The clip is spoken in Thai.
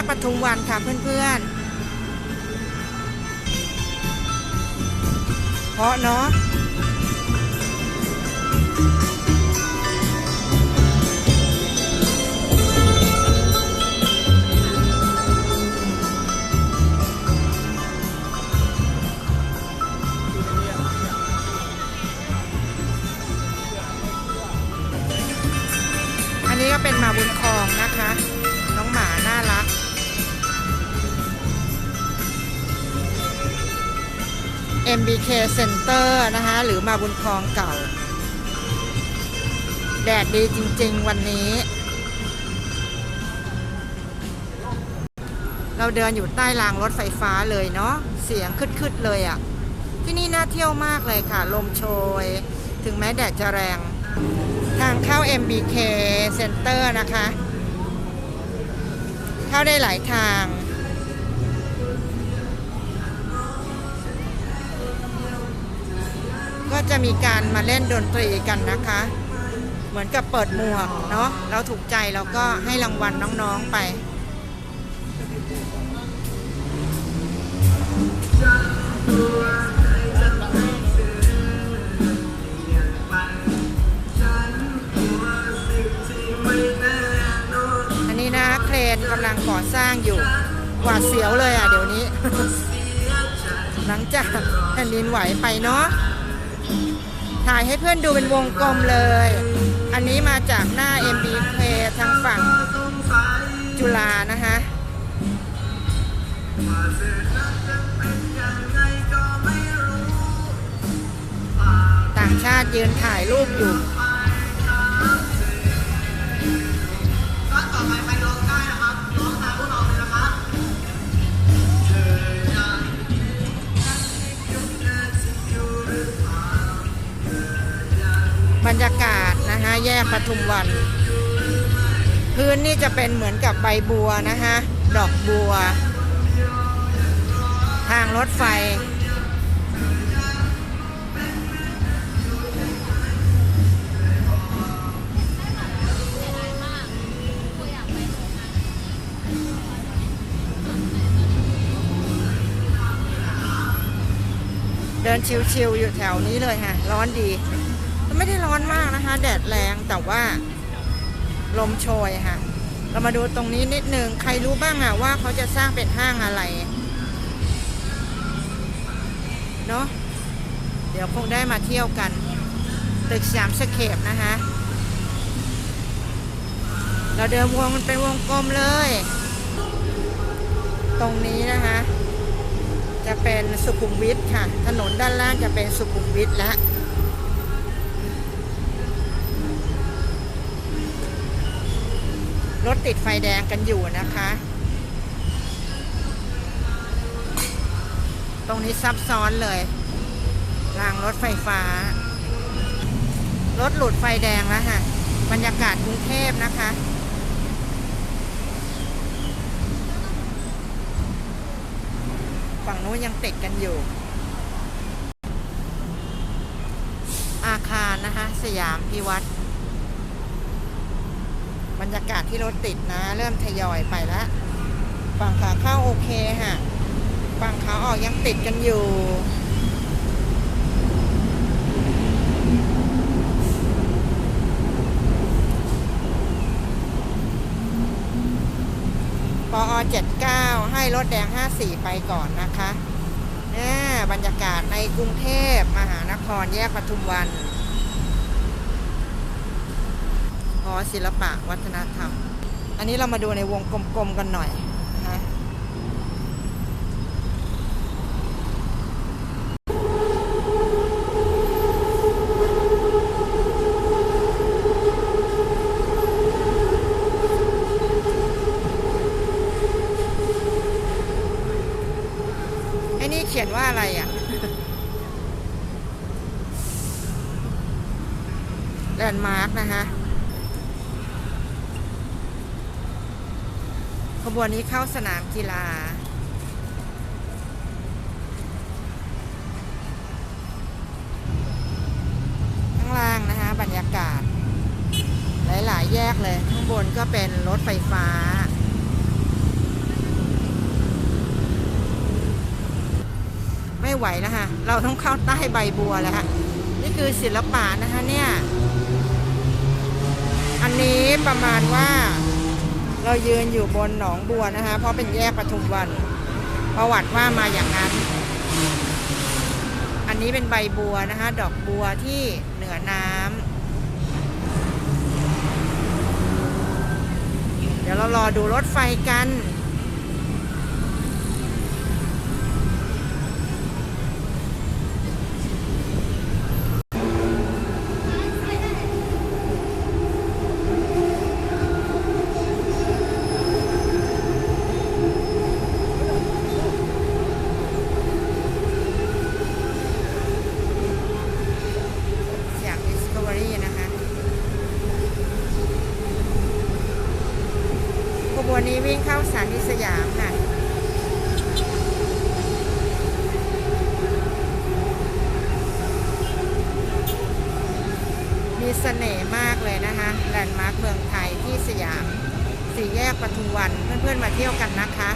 กปทุมวันค่ะเพื่อนๆ เพราะเนาะอันนี้ก็เป็นมาบุญครองนะคะ MBK Center นะคะ หรือมาบุญครองเก่า แดดดีจริง ๆ วันนี้ เราเดินอยู่ใต้รางรถไฟฟ้าเลยเนาะ เสียงคึดๆเลยอะ่ะ ที่นี่น่าเที่ยวมากเลยค่ะ ลมโชย ถึงแม้แดดจะแรง ทางเข้า MBK Center นะคะ เข้าได้หลายทาง ก็จะมีการมาเล่นดนตรีกันนะคะ เหมือนกับเปิดหมวกเนาะเราถูกใจเราก็ให้รางวัลน้องๆไป อันนี้นะเครนกำลังก่อสร้างอยู่หวาดเสียวเลยอะเดี๋ยวนี้ หลังจากแผ่นดินไหวไปเนาะ ถ่ายให้เพื่อนดูเป็นวงกลมเลย อันนี้มาจากหน้า MBK ทางฝั่งจุฬานะคะต่างชาติยืนถ่ายรูปอยู่ แยกปทุมวัน พื้นนี่จะเป็นเหมือนกับใบบัวนะคะ ดอกบัว ทางรถไฟ เดินชิวๆอยู่แถวนี้เลยค่ะ ร้อนดี ไม่ได้ร้อนมากนะคะ แดดแรงแต่ว่าลมโชยค่ะ เรามาดูตรงนี้นิดนึง ใครรู้บ้างอะว่าเขาจะสร้างเป็นห้างอะไร เนาะเดี๋ยวคงได้มาเที่ยวกัน ตึกสามสเคปนะคะ เราเดินวงมันเป็นวงกลมเลย ตรงนี้นะคะ จะเป็นสุขุมวิทค่ะ ถนนด้านล่างจะเป็นสุขุมวิทและ รถติดไฟแดงกันอยู่นะคะ ตรงนี้ซับซ้อนเลย รางรถไฟฟ้า รถหลุดไฟแดงแล้วค่ะ บรรยากาศกรุงเทพนะคะฝั่งนู้นยังติดกันอยู่ อาคารนะคะ สยามพิวัตร บรรยากาศที่รถติดนะ เริ่มทยอยไปแล้วฝั่งขาเข้าโอเคค่ะฝั่งขาออกยังติดกันอยู่ปอ79 ให้รถแดง 54 ไปก่อนนะคะเนี่ยบรรยากาศในกรุงเทพมหานครแยกปทุมวัน หอศิลปะวัฒนธรรม อันนี้เรามาดูในวงกลมๆกันหน่อยนี่เขียนว่าอะไรอะแลนด์มาร์กนะคะ ขบวนนี้เข้าสนามกีฬา ข้างล่างนะคะบรรยากาศ หลาย ๆ แยกเลย ข้างบนก็เป็นรถไฟฟ้า ไม่ไหวแล้วฮะ เราต้องเข้าใต้ใบบัวแล้วฮะ นี่คือศิลปะนะคะเนี่ย อันนี้ประมาณว่า เรายืนอยู่บนหนองบัวนะคะ เพราะเป็นแยกปทุมวัน ประวัติว่ามาอย่างนั้น อันนี้เป็นใบบัวนะคะ ดอกบัวที่เหนือน้ำ เดี๋ยวเรารอดูรถไฟกัน วนนี้วิ่งเข้าสถานีสยามค่ะมีเสน่ห์มากเลยนะคะแลนด์มาร์คเมืองไทยที่สยาม สี่แยกปทุมวัน เพื่อนๆมาเที่ยวกันนะคะ